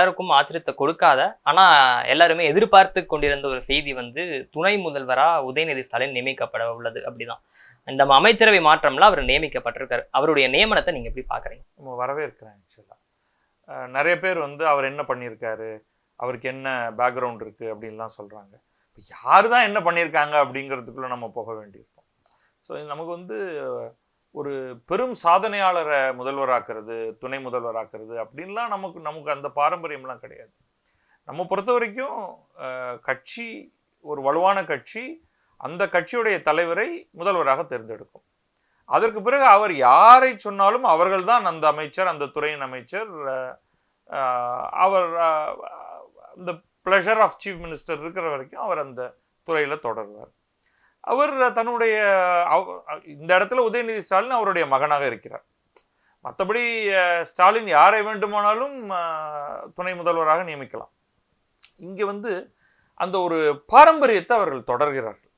பலருக்கும் ஆச்சரியத்தை கொடுக்காத ஆனா எல்லாருமே எதிர்பார்த்து கொண்டிருந்த ஒரு செய்தி வந்து துணை முதல்வரா உதயநிதி ஸ்டாலின் நியமிக்கப்பட உள்ளது அப்படிதான். இந்த அமைச்சரவை மாற்றம்ல அவர் நியமிக்கப்பட்டிருக்காரு. அவருடைய நியமனத்தை நீங்க எப்படி பாக்குறீங்க? நம்ம வரவேற்கிறேன் ஆக்சுவலாக நிறைய பேர் வந்து அவர் என்ன பண்ணியிருக்காரு அவருக்கு என்ன பேக்ரவுண்ட் இருக்கு அப்படின்லாம் சொல்றாங்க. இப்போ யார் தான் என்ன பண்ணியிருக்காங்க அப்படிங்கிறதுக்குள்ள நம்ம போக வேண்டியிருக்கோம். ஸோ நமக்கு வந்து ஒரு பெரும் சாதனையாளரை முதல்வராக்குறது துணை முதல்வராக்குறது அப்படின்லாம் நமக்கு நமக்கு அந்த பாரம்பரியம்லாம் கிடையாது. நம்ம பொறுத்த வரைக்கும் கட்சி ஒரு வலுவான கட்சி அந்த கட்சியுடைய தலைவரை முதல்வராக தேர்ந்தெடுக்கும். அதற்கு பிறகு அவர் யாரை சொன்னாலும் அவர்கள்தான் அந்த அமைச்சர் அந்த துறையின் அமைச்சர் அவர் அந்த இந்த ப்ளஷர் ஆஃப் சீஃப் மினிஸ்டர் இருக்கிற வரைக்கும் அவர் அந்த துறையில் தொடர்வார் அவர் தன்னுடைய அவ- இந்த இடத்துல உதயநிதி ஸ்டாலின் அவருடைய மகனாக இருக்கிறார். மற்றபடி ஸ்டாலின் யாரை வேண்டுமானாலும் துணை முதல்வராக நியமிக்கலாம். இங்கே வந்து அந்த ஒரு பாரம்பரியத்தை அவர்கள் தொடர்கிறார்கள்.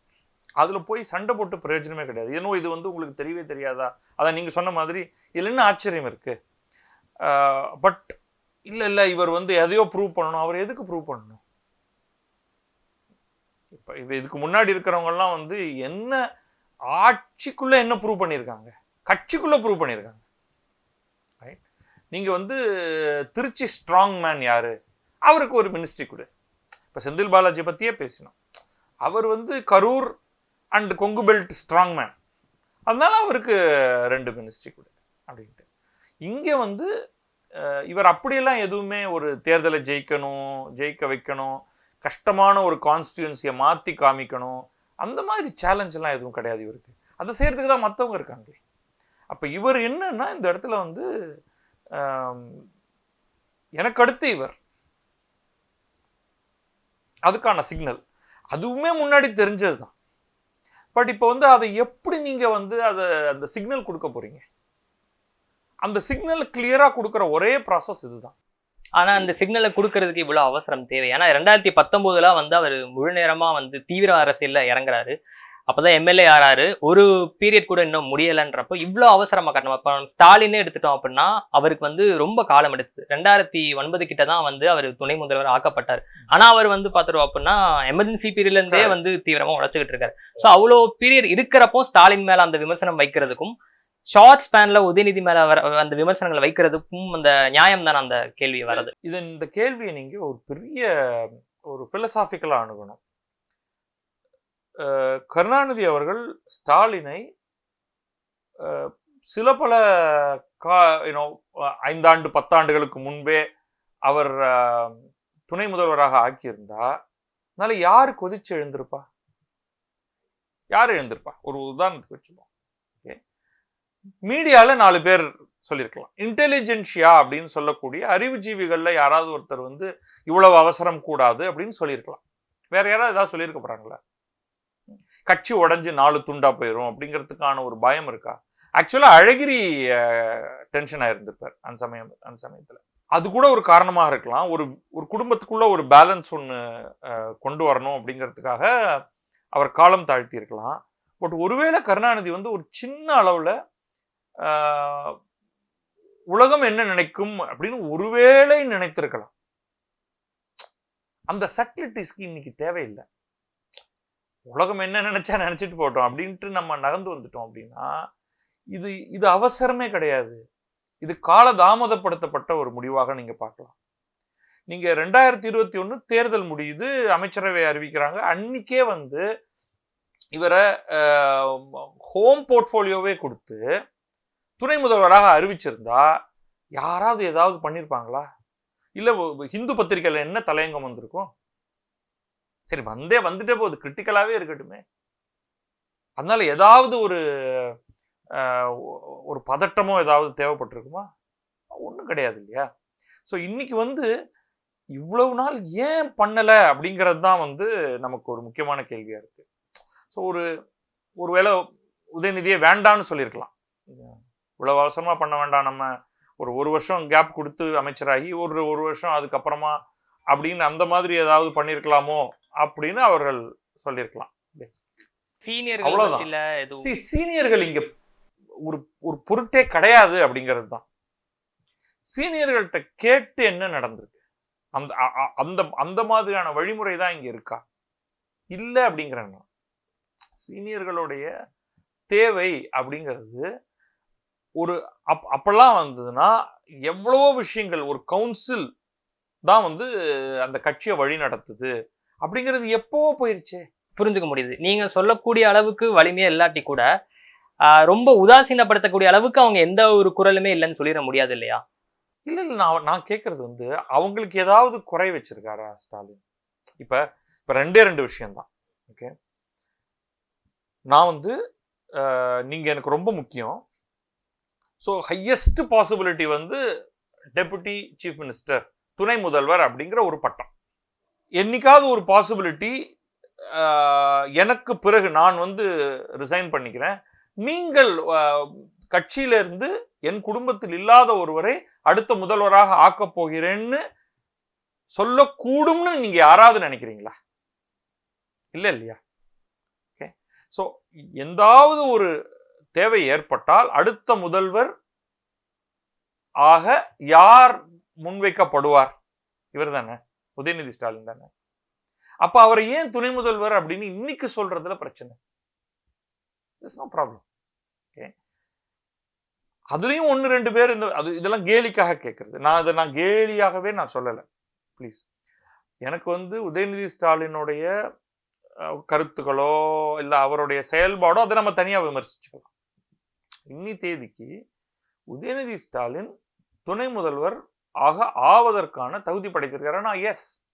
அதில் போய் சண்டை போட்டு பிரயோஜனமே கிடையாது. ஏன்னோ இது வந்து உங்களுக்கு தெரியவே தெரியாதா? அதான் நீங்கள் சொன்ன மாதிரி இதில் என்ன ஆச்சரியம் இருக்குது பட் இல்லை இல்லை இவர் வந்து எதையோ ப்ரூவ் பண்ணணும். அவர் எதுக்கு ப்ரூவ் பண்ணணும்? இப்போ இதுக்கு முன்னாடி இருக்கிறவங்கலாம் வந்து என்ன ஆட்சிக்குள்ள என்ன ப்ரூவ் பண்ணியிருக்காங்க? கட்சிக்குள்ள ப்ரூவ் பண்ணியிருக்காங்க. ரைட் நீங்க வந்து திருச்சி ஸ்ட்ராங் மேன் யாரு? அவருக்கு ஒரு மினிஸ்ட்ரி கொடு. இப்ப செந்தில் பாலாஜி பத்தியே பேசினோம். அவர் வந்து Karur and Kongu belt strong man அதனால அவருக்கு ரெண்டு மினிஸ்ட்ரி கொடு அப்படின்ட்டு. இங்கே வந்து இவர் அப்படியெல்லாம் எதுவுமே ஒரு தேர்தலை ஜெயிக்கணும் ஜெயிக்க வைக்கணும் கஷ்டமான ஒரு கான்ஸ்டியூன்சியை மாற்றி காமிக்கணும். அந்த மாதிரி சேலஞ்செல்லாம் எதுவும் கிடையாது இவருக்கு. அதை செய்கிறதுக்கு தான் மற்றவங்க இருக்காங்களே. அப்போ இவர் என்னன்னா இந்த இடத்துல வந்து எனக்கு அடுத்து இவர். அதுக்கான சிக்னல் அதுவுமே முன்னாடி தெரிஞ்சது தான். பட் இப்போ வந்து அதை எப்படி நீங்கள் வந்து அதை அந்த சிக்னல் கொடுக்க போறீங்க? அந்த சிக்னல் கிளியராக கொடுக்குற ஒரே ப்ராசஸ் இதுதான் ஆனா அந்த சிக்னலை கொடுக்கறதுக்கு இவ்வளவு அவசரம் தேவை. ஏன்னா ரெண்டாயிரத்தி பத்தொன்பதுல வந்து அவர் முழு நேரமா வந்து தீவிர அரசியல்ல இறங்குறாரு. அப்பதான் எம்எல்ஏ ஆறாரு. ஒரு பீரியட் கூட இன்னும் முடியலன்றப்போ இவ்வளவு அவசரமா கட்டணும். அப்ப ஸ்டாலினே எடுத்துட்டோம் அப்படின்னா அவருக்கு வந்து ரொம்ப காலம் எடுத்தது. ரெண்டாயிரத்தி ஒன்பது கிட்ட தான் வந்து அவர் துணை முதல்வர் ஆக்கப்பட்டார். ஆனா அவர் வந்து பாத்துருவோம் அப்படின்னா எமர்ஜென்சி பீரியட்ல இருந்தே வந்து தீவிரமா உழைச்சிக்கிட்டு இருக்காரு. சோ அவ்வளோ பீரியட் இருக்கிறப்போ ஸ்டாலின் மேல அந்த விமர்சனம் வைக்கிறதுக்கும் ஷார்ட் ஸ்பேன்ல உதயநிதி மேல வர அந்த விமர்சனங்களை வைக்கிறதுக்கும் அந்த நியாயம் தான் அந்த கேள்வி வர்றது இது இந்த கேள்வியை நீங்க ஒரு பெரிய ஒரு பிலசாபிக்கலா அணுகணும். கருணாநிதி அவர்கள் ஸ்டாலினை சில பல கா யூனோ ஐந்தாண்டு பத்தாண்டுகளுக்கு முன்பே அவர் துணை முதல்வராக ஆக்கியிருந்தா அதனால யாரு கொதிச்சு எழுந்திருப்பா? யார் எழுந்திருப்பா? ஒரு உதாரணத்துக்கு வச்சுப்போம். மீடியால நாலு பேர் சொல்லியிருக்கலாம் இன்டெலிஜென்ஷியா அப்படின்னு சொல்லக்கூடிய அறிவுஜீவிகள்ல யாராவது ஒருத்தர் வந்து இவ்வளவு அவசரம் கூடாது அப்படின்னு சொல்லியிருக்கலாம் வேற யாராவது ஏதாவது சொல்லியிருக்க போறாங்களா? கட்சி உடஞ்சி நாலு துண்டா போயிடும் அப்படிங்கிறதுக்கான ஒரு பயம் இருக்கா? ஆக்சுவலா அழகிரி டென்ஷன் ஆயிருந்திருப்பார் அந்த சமயம் அந்த சமயத்துல. அது கூட ஒரு காரணமாக இருக்கலாம். ஒரு ஒரு குடும்பத்துக்குள்ள ஒரு பேலன்ஸ் ஒன்று கொண்டு வரணும் அப்படிங்கிறதுக்காக அவர் காலம் தாழ்த்தி இருக்கலாம் பட் ஒருவேளை கருணாநிதி வந்து ஒரு சின்ன அளவுல உலகம் என்ன நினைக்கும் அப்படின்னு ஒருவேளை நினைத்திருக்கலாம். அந்த சட்டிலிட்டிஸ்க்கு இன்னைக்கு தேவையில்லை. உலகம் என்ன நினைச்சா நினைச்சிட்டு போட்டோம் அப்படின்ட்டு நம்ம நகர்ந்து வந்துட்டோம் அப்படின்னா இது இது அவசரமே கிடையாது. இது கால தாமதப்படுத்தப்பட்ட ஒரு முடிவாக நீங்க பார்க்கலாம். நீங்க ரெண்டாயிரத்தி இருபத்தி ஒன்று தேர்தல் முடியுது அமைச்சரவை அறிவிக்கிறாங்க. அன்னைக்கே வந்து இவரை ஹோம் போர்ட்ஃபோலியோவே கொடுத்து துணை முதல்வராக அறிவிச்சிருந்தா யாராவது ஏதாவது பண்ணியிருப்பாங்களா இல்லை ஹிந்து பத்திரிகையில் என்ன தலையங்கம் வந்திருக்கும்? சரி வந்தே வந்துட்டே போகுது. கிரிட்டிக்கலாகவே இருக்கட்டுமே. அதனால ஏதாவது ஒரு ஒரு பதட்டமோ ஏதாவது தேவைப்பட்டிருக்குமா? ஒன்றும் கிடையாது இல்லையா? ஸோ இன்னைக்கு வந்து இவ்வளவு நாள் ஏன் பண்ணலை அப்படிங்கிறது தான் வந்து நமக்கு ஒரு முக்கியமான கேள்வியாக இருக்குது ஸோ ஒரு ஒருவேளை உதயநிதியை வேண்டான்னு சொல்லியிருக்கலாம் இவ்வளவு அவசரமா பண்ண வேண்டாம். நம்ம ஒரு ஒரு வருஷம் கேப் கொடுத்து அமைச்சராகி ஒரு ஒரு வருஷம் அதுக்கப்புறமா அப்படின்னு அந்த மாதிரி ஏதாவது பண்ணியிருக்கலாமோ அப்படின்னு அவர்கள் சொல்லியிருக்கலாம் சீனியர்கள் இங்க ஒரு ஒரு பொருட்டே கிடையாது அப்படிங்கிறது தான். சீனியர்கள்ட்ட கேட்டு என்ன நடந்திருக்கு? அந்த அந்த அந்த மாதிரியான வழிமுறை தான் இங்க இருக்கா? இல்ல அப்படிங்கிறேன். சீனியர்களுடைய தேவை அப்படிங்கிறது ஒரு அப் அப்பெல்லாம் வந்ததுன்னா எவ்வளவோ விஷயங்கள் ஒரு கவுன்சில் தான் வந்து அந்த கட்சியை வழி நடத்துது. அப்படிங்கிறது எப்பவோ போயிருச்சே. புரிஞ்சுக்க முடியுது. நீங்க சொல்லக்கூடிய அளவுக்கு வலிமையா இல்லாட்டி கூட ரொம்ப உதாசீனப்படுத்தக்கூடிய அளவுக்கு அவங்க எந்த ஒரு குரலுமே இல்லைன்னு சொல்லிட முடியாது இல்லையா? இல்ல இல்ல. நான் நான் கேட்கறது வந்து அவங்களுக்கு ஏதாவது குறை வச்சிருக்காரா ஸ்டாலின்? இப்ப இப்ப ரெண்டே ரெண்டு விஷயம்தான். ஓகே? நான் வந்து நீங்க எனக்கு ரொம்ப முக்கியம். ஸோ ஹையஸ்ட் பாசிபிலிட்டி வந்து டெபுட்டி சீஃப் மினிஸ்டர் துணை முதல்வர் அப்படிங்கிற ஒரு பட்டம். என்னைக்காவது ஒரு பாசிபிலிட்டி எனக்கு பிறகு நான் வந்து ரிசைன் பண்ணிக்கிறேன். நீங்கள் கட்சியிலிருந்து கட்சியில இருந்து என் குடும்பத்தில் இல்லாத ஒருவரை அடுத்த முதல்வராக ஆக்கப் போகிறேன்னு சொல்லக்கூடும்னு நீங்க யாராவது நினைக்கிறீங்களா? இல்ல இல்லையா? ஓகே ஸோ எந்தாவது ஒரு தேவை ஏற்பட்டால் அடுத்த முதல்வர் ஆக யார் முன்வைக்கப்படுவார்? இவர் தானே உதயநிதி ஸ்டாலின் தானே? அப்ப அவரை ஏன் துணை முதல்வர் அப்படின்னு இன்னைக்கு சொல்றதுல பிரச்சனை. இட்ஸ் நோ ப்ராப்ளம் ஓகே அதுலயும் ஒன்னு ரெண்டு பேர் இந்த அது இதெல்லாம் கேலிக்காக கேட்கறது நான் அதை நான் கேலியாகவே நான் சொல்லலை. ப்ளீஸ் எனக்கு வந்து உதயநிதி ஸ்டாலினுடைய கருத்துக்களோ இல்லை அவருடைய செயல்பாடோ அதை நம்ம தனியா விமர்சிச்சுக்கலாம். இன்னி தேதிக்கு உதயநிதி ஸ்டாலின் துணை முதல்வர் ஆக ஆவதற்கான தகுதி படைத்திருக்காருன்னா yes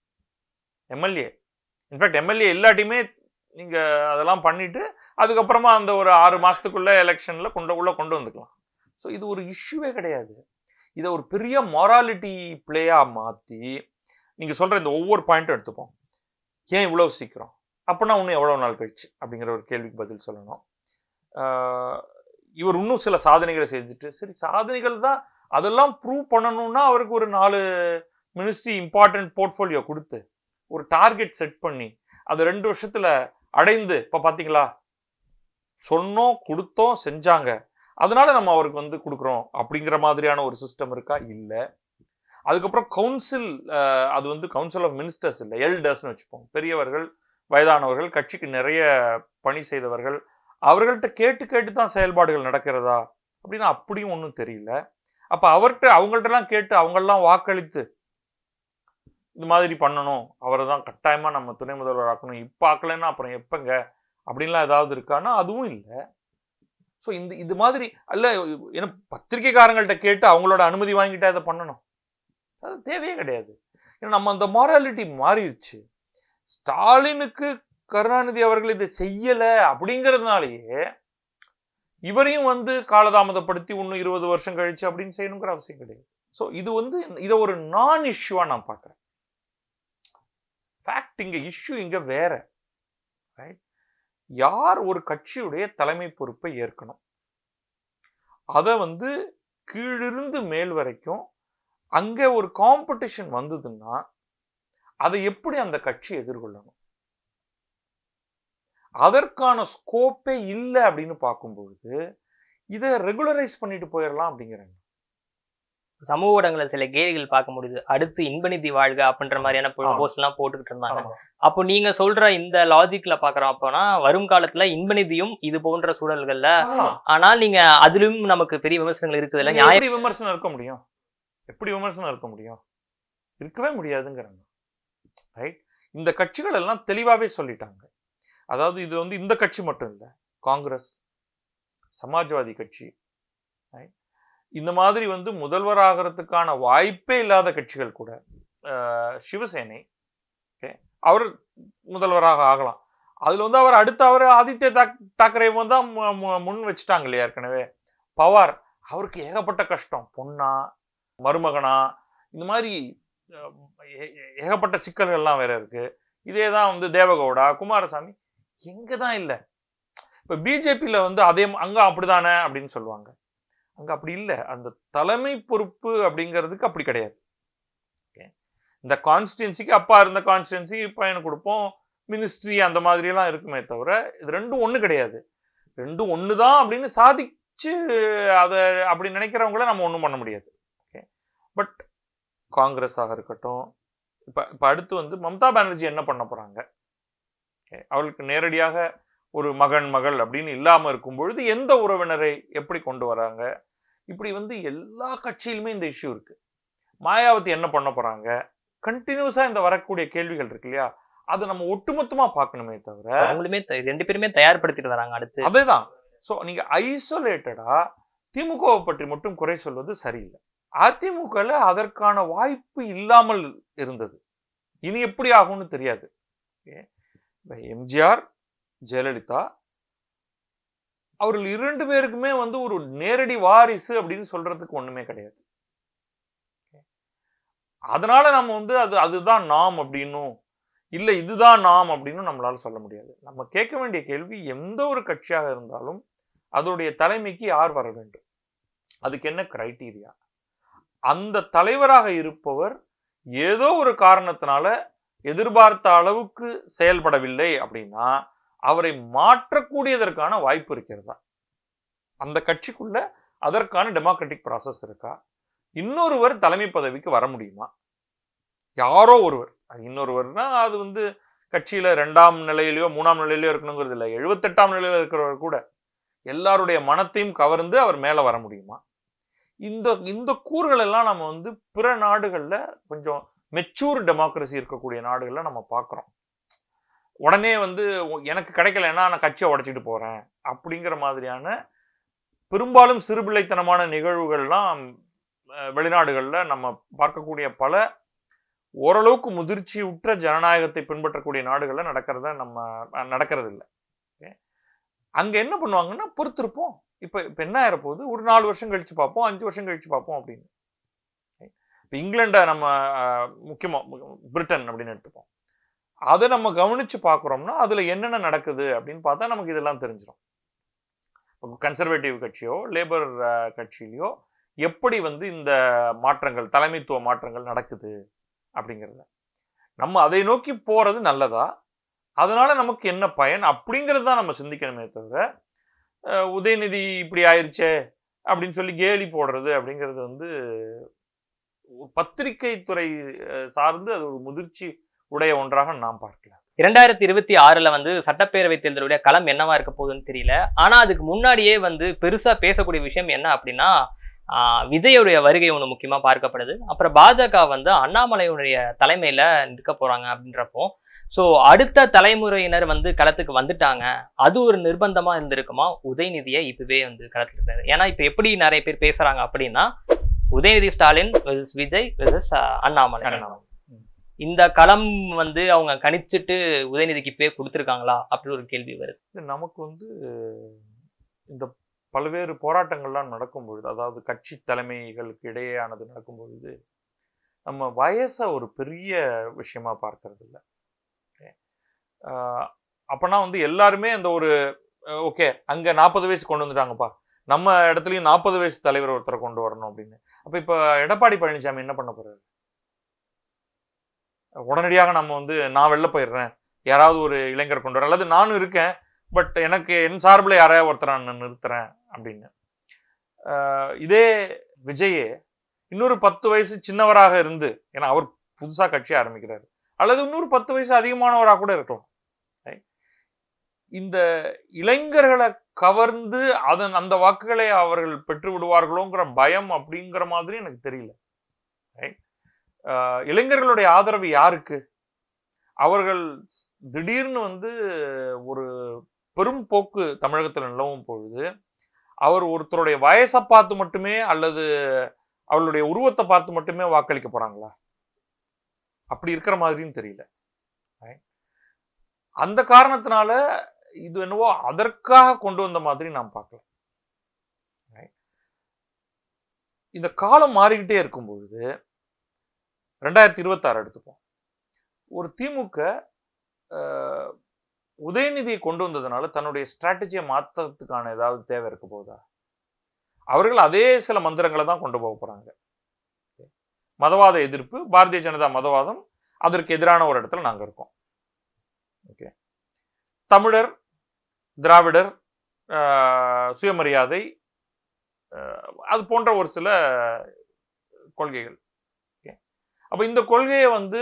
MLA in fact MLA இல்லாட்டியுமே நீங்க அதெல்லாம் பண்ணிட்டு அதுக்கப்புறமா அந்த ஒரு ஆறு மாசத்துக்குள்ள எலெக்ஷன்ல கொண்டு உள்ள கொண்டு வந்துக்கலாம். ஸோ இது ஒரு இஷ்யூவே கிடையாது. இதை ஒரு பெரிய மொராலிட்டி பிளேயா மாத்தி நீங்க சொல்ற இந்த ஒவ்வொரு பாயிண்ட்டும் எடுத்துப்போம். ஏன் இவ்வளவு சீக்கிரம்? அப்படின்னா இன்னும் எவ்வளவு நாள் கழிச்சு? அப்படிங்கிற ஒரு கேள்விக்கு பதில் சொல்லணும். ஆஹ் இவர் இன்னும் சில சாதனைகளை செஞ்சுட்டு சரி சாதனைகள் தான் அதெல்லாம் ப்ரூவ் பண்ணணும்னா அவருக்கு ஒரு நாலு மினிஸ்ட்ரி இம்பார்ட்டன்ட் போர்ட்ஃபோலியோ கொடுத்து ஒரு டார்கெட் செட் பண்ணி அது ரெண்டு வருஷத்தில் அடைந்து இப்போ பார்த்தீங்களா சொன்னோம் கொடுத்தோம் செஞ்சாங்க. அதனால நம்ம அவருக்கு வந்து கொடுக்குறோம் அப்படிங்கிற மாதிரியான ஒரு சிஸ்டம் இருக்கா? இல்லை. அதுக்கப்புறம் கவுன்சில் அது வந்து கவுன்சில் ஆஃப் மினிஸ்டர்ஸ் இல்லை எல்டர்ஸ்னு வச்சுப்போம். பெரியவர்கள் வயதானவர்கள் கட்சிக்கு நிறைய பணி செய்தவர்கள் அவர்கள்ட்ட கேட்டு கேட்டு தான் செயல்பாடுகள் நடக்கிறதா? அப்படின்னு அப்படியும் ஒன்றும் தெரியல. அப்போ அவர்கிட்ட அவங்கள்ட்டலாம் கேட்டு அவங்களெலாம் வாக்களித்து இந்த மாதிரி பண்ணணும். அவரை தான் கட்டாயமாக நம்ம துணை முதல்வர் ஆக்கணும். இப்போ ஆக்கலைன்னா அப்புறம் எப்பங்க? அப்படின்லாம் ஏதாவது இருக்கான்னா அதுவும் இல்லை. ஸோ இந்த இது மாதிரி அல்ல ஏன்னா பத்திரிக்கைக்காரங்கள்ட்ட கேட்டு அவங்களோட அனுமதி வாங்கிட்டே அதை பண்ணணும். அது தேவையே கிடையாது. ஏன்னா நம்ம அந்த மாராலிட்டி மாறிடுச்சு. ஸ்டாலினுக்கு கருணாநிதி அவர்கள் இதை செய்யலை அப்படிங்கிறதுனாலேயே இவரையும் வந்து காலதாமதப்படுத்தி இன்னும் இருபது வருஷம் கழிச்சு அப்படின்னு செய்யணுங்கிற அவசியம் கிடையாது. ஸோ இது வந்து இதை ஒரு நான் இஷ்யூவாக நான் பார்க்குறேன். ஃபேக்ட் இங்கே இஷ்யூ இங்கே வேற ரைட் யார் ஒரு கட்சியுடைய தலைமை பொறுப்பை ஏற்கணும்? அதை வந்து கீழிருந்து மேல் வரைக்கும் அங்கே ஒரு காம்படிஷன் வந்ததுன்னா அதை எப்படி அந்த கட்சி எதிர்கொள்ளணும்? அதற்கான ஸ்கோப்பே இல்லை அப்படின்னு பார்க்கும்பொழுது இதை ரெகுலரைஸ் பண்ணிட்டு போயிடலாம் அப்படிங்கிறாங்க. சமூக ஊடகங்களில் சில கேலிகள் பார்க்க முடியுது. அடுத்து இன்பநிதி வாழ்க அப்படின்ற மாதிரியான. போஸ்ட் எல்லாம் போட்டுக்கிட்டு இருந்தாங்க. அப்போ நீங்க சொல்ற இந்த லாஜிக்ல பாக்குறோம் அப்போனா வரும் காலத்துல இன்பநிதியும் இது போன்ற சூழல்கள்ல. ஆனால் நீங்க அதுலயும் நமக்கு பெரிய விமர்சனங்கள் இருக்குது. இல்ல எப்படி விமர்சனம் இருக்க முடியும்? எப்படி விமர்சனம் இருக்க முடியும்? இருக்கவே முடியாதுங்கிறாங்க. ரைட் இந்த கட்சிகள் எல்லாம் தெளிவாவே சொல்லிட்டாங்க. அதாவது இது வந்து இந்த கட்சி மட்டும் இல்லை காங்கிரஸ் சமாஜ்வாதி கட்சி இந்த மாதிரி வந்து முதல்வர் ஆகிறதுக்கான வாய்ப்பே இல்லாத கட்சிகள் கூட சிவசேனை ஓகே அவர் முதல்வராக ஆகலாம். அதில் வந்து அவர் அடுத்து அவர் ஆதித்ய தாக்- தாக்கரே தான் மு- முன் வச்சுட்டாங்க இல்லையா ஏற்கனவே? பவார் அவருக்கு ஏகப்பட்ட கஷ்டம். பொண்ணா மருமகனா இந்த மாதிரி ஏகப்பட்ட சிக்கல்கள்லாம் வேற இருக்கு. இதே தான் வந்து தேவகவுடா குமாரசாமி எங்க தான் இல்லை. இப்போ பிஜேபியில் வந்து அதே அங்கே அப்படிதானே அப்படின்னு சொல்லுவாங்க. அங்கே அப்படி இல்லை. அந்த தலைமை பொறுப்பு அப்படிங்கிறதுக்கு அப்படி கிடையாது. இந்த கான்ஸ்டியன்சிக்கு அப்பா இருந்த கான்ஸ்டியன்சி பையனை கொடுப்போம். மினிஸ்ட்ரி அந்த மாதிரி எல்லாம் இருக்குமே தவிர இது ரெண்டும் ஒன்று கிடையாது. ரெண்டும் ஒன்று தான் அப்படின்னு சாதிச்சு அதை அப்படி நினைக்கிறவங்கள நம்ம ஒன்றும் பண்ண முடியாது. ஓகே பட் காங்கிரஸாக இருக்கட்டும் இப்போ இப்போ அடுத்து வந்து மம்தா பானர்ஜி என்ன பண்ண போகிறாங்க அவளுக்கு நேரடியாக ஒரு மகன் மகள் அப்படின்னு இல்லாம இருக்கும் பொழுது எந்த உறவினரை எப்படி கொண்டு வராங்க? இப்படி வந்து எல்லா கட்சியிலுமே இந்த இஷ்யூ இருக்கு. மாயாவதி என்ன பண்ண போறாங்க? கண்டினியூஸா இந்த வரக்கூடிய கேள்விகள் இருக்கு இல்லையா? அதை நம்ம ஒட்டுமொத்தமா பார்க்கணுமே தவிர அவங்களுமே ரெண்டு பேருமே தயார்படுத்திட்டு வராங்க அடுத்து. அதேதான். சோ நீங்க ஐசோலேட்டடா திமுகவை பற்றி மட்டும் குறை சொல்வது சரியில்லை. அதிமுகல அதற்கான வாய்ப்பு இல்லாமல் இருந்தது. இனி எப்படி ஆகும்னு தெரியாது. எம்ஜிஆர் ஜெயலலிதா அவர்கள் இரண்டு பேருக்குமே வந்து ஒரு நேரடி வாரிசு அப்படின்னு சொல்றதுக்கு ஒண்ணுமே கிடையாது. அதனால நம்ம வந்து அது அதுதான் நாம் அப்படின்னும் இல்லை இதுதான் நாம் அப்படின்னு நம்மளால சொல்ல முடியாது. நம்ம கேட்க வேண்டிய கேள்வி எந்த ஒரு கட்சியாக இருந்தாலும் அதோடைய தலைமைக்கு யார் வர வேண்டும்? அதுக்கு என்ன கிரைட்டீரியா அந்த தலைவராக இருப்பவர் ஏதோ ஒரு காரணத்தினால எதிர்பார்த்த அளவுக்கு செயல்படவில்லை அப்படின்னா அவரை மாற்றக்கூடியதற்கான வாய்ப்பு இருக்கிறதா? அந்த கட்சிக்குள்ள அதற்கான டெமோக்ராட்டிக் ப்ராசஸ் இருக்கா? இன்னொருவர் தலைமை பதவிக்கு வர முடியுமா? யாரோ ஒருவர். இன்னொருவர்னா அது வந்து கட்சியில ரெண்டாம் நிலையிலையோ மூணாம் நிலையிலையோ இருக்கணுங்கிறது இல்லை. எழுபத்தெட்டாம் நிலையில இருக்கிறவர் கூட எல்லாருடைய மனத்தையும் கவர்ந்து அவர் மேலே வர முடியுமா? இந்த இந்த கூறுகள் எல்லாம் நம்ம வந்து பிற நாடுகளில் கொஞ்சம் மெச்சூர் டெமோக்ரஸி இருக்கக்கூடிய நாடுகளில் நம்ம பார்க்குறோம் உடனே வந்து எனக்கு கிடைக்கலன்னா நான் கட்சியை உடைச்சிட்டு போகிறேன் அப்படிங்கிற மாதிரியான பெரும்பாலும் சிறுபிள்ளைத்தனமான நிகழ்வுகள்லாம் வெளிநாடுகளில் நம்ம பார்க்கக்கூடிய பல ஓரளவுக்கு முதிர்ச்சி உற்ற ஜனநாயகத்தை பின்பற்றக்கூடிய நாடுகளில் நடக்கிறத நம்ம நடக்கிறது இல்லை அங்கே என்ன பண்ணுவாங்கன்னா பொறுத்திருப்போம். இப்போ இப்போ என்ன ஆயிரப்போகுது? ஒரு நாலு வருஷம் கழிச்சு பார்ப்போம் அஞ்சு வருஷம் கழிச்சு பார்ப்போம் அப்படின்னு. இப்போ இங்கிலாண்டை நம்ம முக்கியமாக பிரிட்டன் அப்படின்னு எடுத்துப்போம். அதை நம்ம கவனித்து பார்க்குறோம்னா அதில் என்னென்ன நடக்குது அப்படின்னு பார்த்தா நமக்கு இதெல்லாம் தெரிஞ்சிடும் கன்சர்வேட்டிவ் கட்சியோ லேபர் கட்சியிலையோ எப்படி வந்து இந்த மாற்றங்கள் தலைமைத்துவ மாற்றங்கள் நடக்குது அப்படிங்கிறத. நம்ம அதை நோக்கி போகிறது நல்லதா? அதனால நமக்கு என்ன பயன்? அப்படிங்கிறது தான் நம்ம சிந்திக்கணுமே தவிர உதயநிதி இப்படி ஆயிடுச்சே அப்படின்னு சொல்லி கேலி போடுறது அப்படிங்கிறது வந்து பத்திரிகை துறை சார்ந்து அது ஒரு முதிர்ச்சி உடைய ஒன்றாக நாம் பார்க்கலாம். இரண்டாயிரத்தி இருபத்தி ஆறில் வந்து சட்டப்பேரவை தேர்தலுடைய களம் என்னவா இருக்க போகுதுன்னு தெரியல. ஆனால் அதுக்கு முன்னாடியே வந்து பெருசாக பேசக்கூடிய விஷயம் என்ன அப்படின்னா விஜயுடைய வருகை ஒன்று முக்கியமாக பார்க்கப்படுது. அப்புறம் பாஜக வந்து அண்ணாமலையுடைய தலைமையில் நிற்க போகிறாங்க அப்படின்றப்போ ஸோ அடுத்த தலைமுறையினர் வந்து களத்துக்கு வந்துட்டாங்க. அது ஒரு நிர்பந்தமாக இருந்திருக்குமா? உதயநிதியை இப்பவே வந்து களத்தில் இருக்காரு. ஏன்னா இப்போ எப்படி நிறைய பேர் பேசுகிறாங்க அப்படின்னா உதயநிதி ஸ்டாலின் வெர்சஸ் விஜய் வெர்சஸ் அண்ணாமலை. அண்ணாமலை. இந்த களம் வந்து அவங்க கணிச்சிட்டு உதயநிதிக்கு இப்பவே கொடுத்துருக்காங்களா அப்படி ஒரு கேள்வி வருது. நமக்கு வந்து இந்த பல்வேறு போராட்டங்கள்லாம் நடக்கும் பொழுது அதாவது கட்சி தலைமைகளுக்கு இடையேயானது நடக்கும் பொழுது நம்ம வயசை ஒரு பெரிய விஷயமா பார்க்கறது இல்லை அப்பனா வந்து எல்லாருமே அந்த ஒரு ஓகே அங்க நாற்பது வயசு கொண்டு வந்துட்டாங்கப்பா. நம்ம இடத்துலயும் நாற்பது வயசு தலைவர் ஒருத்தரை கொண்டு வரணும் அப்படின்னு. அப்ப இப்ப எடப்பாடி பழனிசாமி என்ன பண்ண போறாரு? உடனடியாக நம்ம வந்து நான் வெளில போயிடுறேன். யாராவது ஒரு இளைஞர் கொண்டு வரேன் அல்லது நானும் இருக்கேன் பட் எனக்கு என் சார்பில் யாரையாவது ஒருத்தரை நான் நிறுத்துறேன் அப்படின்னு. ஆஹ் இதே விஜயே இன்னொரு பத்து வயசு சின்னவராக இருந்து ஏன்னா அவர் புதுசா கட்சி ஆரம்பிக்கிறாரு. அல்லது இன்னொரு பத்து வயசு அதிகமானவராக கூட இருக்கலாம். இந்த இளைஞர்களை கவர்ந்து அதன் அந்த வாக்குகளை அவர்கள் பெற்று விடுவார்களோங்கிற பயம் அப்படிங்கிற மாதிரி எனக்கு தெரியல. இளைஞர்களுடைய ஆதரவு யாருக்கு? அவர்கள் திடீர்னு வந்து ஒரு பெரும் போக்கு தமிழகத்தில் நிலவும் பொழுது அவர் ஒருத்தருடைய வயசை பார்த்து மட்டுமே அல்லது அவளுடைய உருவத்தை பார்த்து மட்டுமே வாக்களிக்க போறாங்களா? அப்படி இருக்கிற மாதிரியும் தெரியல. அந்த காரணத்தினால இது என்னவோ அதற்காக கொண்டு வந்த மாதிரி நாம் பார்க்கலாம். இந்த காலம் மாறிக்கிட்டே இருக்கும் பொழுது ரெண்டாயிரத்தி இருபத்தாறு எடுத்துப்போம். ஒரு திமுக உதயநிதியை கொண்டு வந்ததுனால தன்னுடைய ஸ்ட்ராட்டஜியை மாத்துறதுக்கான ஏதாவது தேவை இருக்க போதா அவர்கள் அதே சில மந்திரங்களை தான் கொண்டு போக போறாங்க. மதவாத எதிர்ப்பு பாரதிய ஜனதா மதவாதம் அதற்கு எதிரான ஒரு இடத்துல நாங்க இருக்கோம். ஓகே தமிழர் திராவிடர் சுயமரியாதை அது போன்ற ஒரு சில கொள்கைகள். அப்போ இந்த கொள்கையை வந்து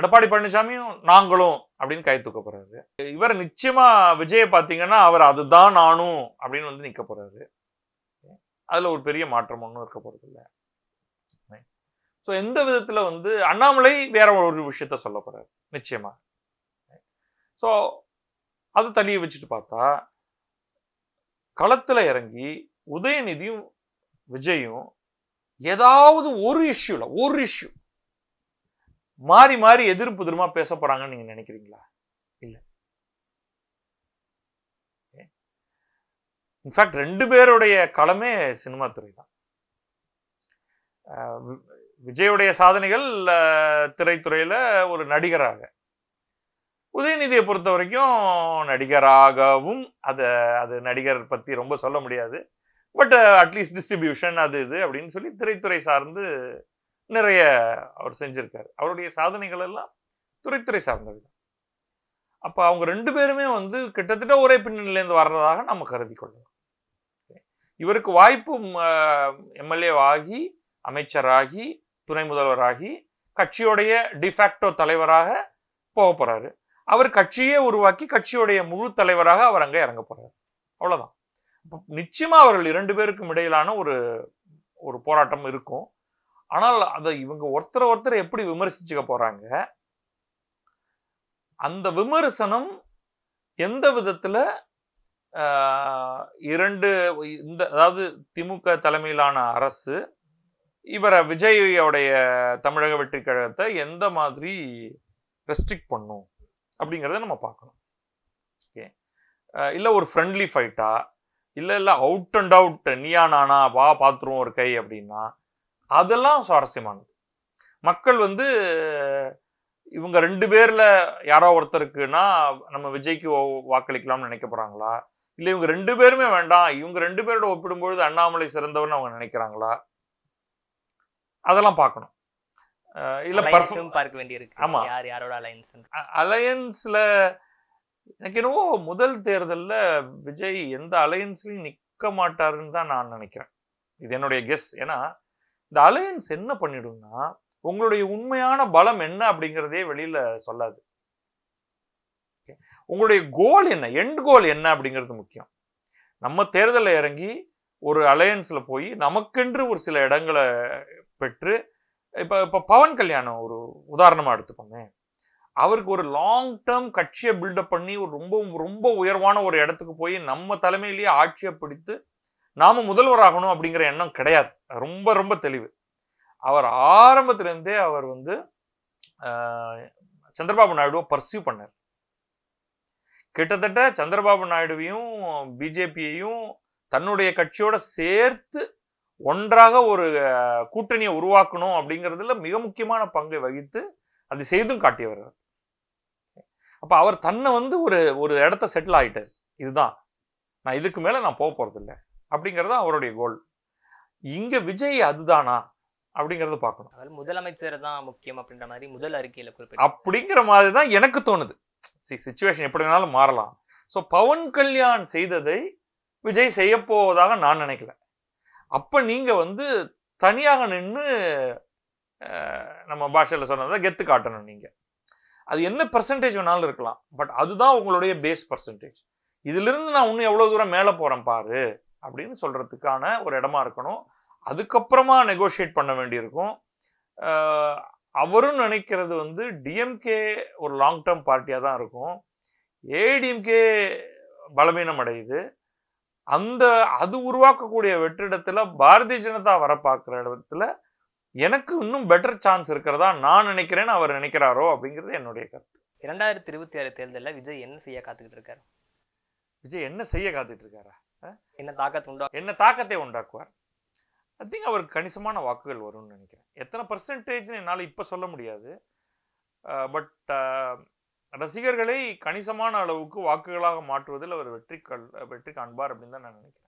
எடப்பாடி பழனிசாமியும் நாங்களும் அப்படின்னு கை தூக்க போறாரு. இவர் நிச்சயமா விஜயை பார்த்தீங்கன்னா அவர் அதுதான் நானும் அப்படின்னு வந்து நிற்க போறாரு. அதுல ஒரு பெரிய மாற்றம் ஒன்றும் இருக்க போறது இல்லை. ஸோ எந்த விதத்துல வந்து அண்ணாமலை வேற ஒரு விஷயத்த சொல்ல போறாரு. நிச்சயமா. ஸோ அதை தள்ளிய வச்சுட்டு பார்த்தா களத்துல இறங்கி உதயநிதியும் விஜயும் ஏதாவது ஒரு இஷ்யூல ஒரு இஷ்யூ மாறி மாறி எதிர்ப்பு எதிர்மா பேச போறாங்கன்னு நீங்க நினைக்கிறீங்களா? இல்ல. இன்ஃபேக்ட் ரெண்டு பேருடைய களமே சினிமா துறை தான். விஜயுடைய சாதனைகள் திரைத்துறையில் திரைத்துறையில ஒரு நடிகராக உதயநிதியை பொறுத்த வரைக்கும் நடிகராகவும் அதை அது நடிகர் பற்றி ரொம்ப சொல்ல முடியாது. பட் அட்லீஸ்ட் டிஸ்ட்ரிபியூஷன் அது இது அப்படின்னு சொல்லி திரைத்துறை சார்ந்து நிறைய அவர் செஞ்சுருக்காரு. அவருடைய சாதனைகள் எல்லாம் துறைத்துறை சார்ந்தது தான். அப்போ அவங்க ரெண்டு பேருமே வந்து கிட்டத்தட்ட ஒரே பின்னணியிலேருந்து வர்றதாக நம்ம கருதி கொள்ளலாம். இவருக்கு வாய்ப்பு எம்எல்ஏ ஆகி அமைச்சராகி துணை முதல்வராகி கட்சியுடைய டிஃபேக்டோ தலைவராக போக போகிறாரு அவர் கட்சியே உருவாக்கி கட்சியுடைய முழு தலைவராக அவர் அங்கே இறங்க போறார். அவ்வளவுதான். நிச்சயமா அவர்கள் இரண்டு பேருக்கும் இடையிலான ஒரு ஒரு போராட்டம் இருக்கும். ஆனால் அதை இவங்க ஒருத்தர் ஒருத்தர் எப்படி விமர்சிச்சுக்க போறாங்க? அந்த விமர்சனம் எந்த விதத்துல இரண்டு இந்த அதாவது திமுக தலைமையிலான அரசு இவரை விஜயோடைய தமிழக வெற்றி கழகத்தை எந்த மாதிரி ரெஸ்ட்ரிக்ட் பண்ணும்? அப்படிங்கிறத நம்ம பார்க்கணும். ஓகே இல்லை ஒரு ஃப்ரெண்ட்லி ஃபைட்டா இல்லை இல்லை out and out Neeya Naana வா பார்த்துருவோம் ஒரு கை அப்படின்னா அதெல்லாம் சுவாரஸ்யமானது. மக்கள் வந்து இவங்க ரெண்டு பேரில் யாரோ ஒருத்தருக்குன்னா நம்ம விஜய்க்கு வாக்களிக்கலாம்னு நினைக்க போகிறாங்களா இல்லை இவங்க ரெண்டு பேருமே வேண்டாம் இவங்க ரெண்டு பேரோட ஒப்பிடும்பொழுது அண்ணாமலை சிறந்தவர்னு அவங்க நினைக்கிறாங்களா? அதெல்லாம் பார்க்கணும். இல்ல பார்க்க வேண்டியிருக்கு. ஆமா. யார் யாரோட அலைன்ஸ் அலையன்ஸ்ல எனக்கு என்னவோ முதல் தேர்தல்ல விஜய் எந்த அலையன்ஸ்லயும் நிக்க மாட்டாருன்னு தான் நான் நினைக்கிறேன். இது என்னுடைய கெஸ் ஏன்னா இந்த அலையன்ஸ் என்ன பண்ணிடும்னா உங்களுடைய உண்மையான பலம் என்ன அப்படிங்கிறதே வெளியில சொல்லாது. உங்களுடைய கோல் என்ன? எண்ட் கோல் என்ன அப்படிங்கிறது முக்கியம். நம்ம தேர்தலில் இறங்கி ஒரு அலையன்ஸ்ல போய் நமக்கென்று ஒரு சில இடங்களை பெற்று இப்போ இப்போ பவன் கல்யாணம் ஒரு உதாரணமாக எடுத்துக்கோங்க அவருக்கு ஒரு லாங் டேர்ம் கட்சியை பில்டப் பண்ணி ஒரு ரொம்ப ரொம்ப உயர்வான ஒரு இடத்துக்கு போய் நம்ம தலைமையிலேயே ஆட்சியை பிடித்து நாம முதல்வராகணும் அப்படிங்கிற எண்ணம் கிடையாது. ரொம்ப ரொம்ப தெளிவு. அவர் ஆரம்பத்திலேருந்தே அவர் வந்து சந்திரபாபு நாயுடுவை பர்சியூ பண்ணார். கிட்டத்தட்ட சந்திரபாபு நாயுடுவையும் பிஜேபியையும் தன்னுடைய கட்சியோட சேர்த்து ஒன்றாக ஒரு கூட்டணியை உருவாக்கணும் அப்படிங்கிறதுல மிக முக்கியமான பங்கை வகித்து அது செய்தும் காட்டியவர் அவர். அப்ப அவர் தன்னை வந்து ஒரு ஒரு இடத்த செட்டில் ஆயிட்டார். இதுதான். நான் இதுக்கு மேல நான் போக போறது இல்லை அப்படிங்கிறது அவருடைய கோல் இங்க விஜய் அதுதானா? அப்படிங்கறத பார்க்கணும். அவர் முதலமைச்சர் தான் முக்கியம் அப்படின்ற மாதிரி முதல் அறிக்கையில குறிப்பிட்டு அப்படிங்கிற மாதிரி தான் எனக்கு தோணுது. சுச்சுவேஷன் எப்படி வேணாலும் மாறலாம். ஸோ பவன் கல்யாண் செய்ததை விஜய் செய்ய போவதாக நான் நினைக்கல. அப்போ நீங்கள் வந்து தனியாக நின்று நம்ம பாஷையில் சொன்னதை கெத்து காட்டணும் நீங்கள் அது என்ன பர்சன்டேஜ் வேணாலும் இருக்கலாம். பட் அதுதான் உங்களுடைய பேஸ் பர்சன்டேஜ் இதிலிருந்து நான் இன்னும் எவ்வளோ தூரம் மேலே போகிறேன் பாரு அப்படின்னு சொல்கிறதுக்கான ஒரு இடமா இருக்கணும். அதுக்கப்புறமா நெகோஷியேட் பண்ண வேண்டியிருக்கும். அவரும் நினைக்கிறது வந்து டிஎம்கே ஒரு லாங் டேர்ம் பார்ட்டியாக தான் இருக்கும். ஏடிஎம்கே பலவீனம் அடையுது அந்த அது உருவாக்கக்கூடிய வெற்றிடத்துல பாரதிய ஜனதா வர பார்க்குற இடத்துல எனக்கு இன்னும் பெட்டர் சான்ஸ் இருக்கிறதா நான் நினைக்கிறேன்னு அவர் நினைக்கிறாரோ அப்படிங்கிறது என்னுடைய கருத்து. இரண்டாயிரத்தி இருபத்தி ஆறு தேர்தலில் விஜய் என்ன செய்ய காத்துக்கிட்டு இருக்காரு? விஜய் என்ன செய்ய காத்துட்டு இருக்காரா? என்ன தாக்கத்து உண்டா என்ன தாக்கத்தை உண்டாக்குவார்? ஐ திங்க் அவருக்கு கணிசமான வாக்குகள் வரும்னு நினைக்கிறேன். எத்தனை பர்சன்டேஜ்னு என்னால் இப்போ சொல்ல முடியாது. பட் ரசிகர்களை கணிசமான அளவுக்கு வாக்குகளாக மாற்றுவதில் அவர் வெற்றி கல் வெற்றி காண்பார் அப்படின்னு தான் நான் நினைக்கிறேன்.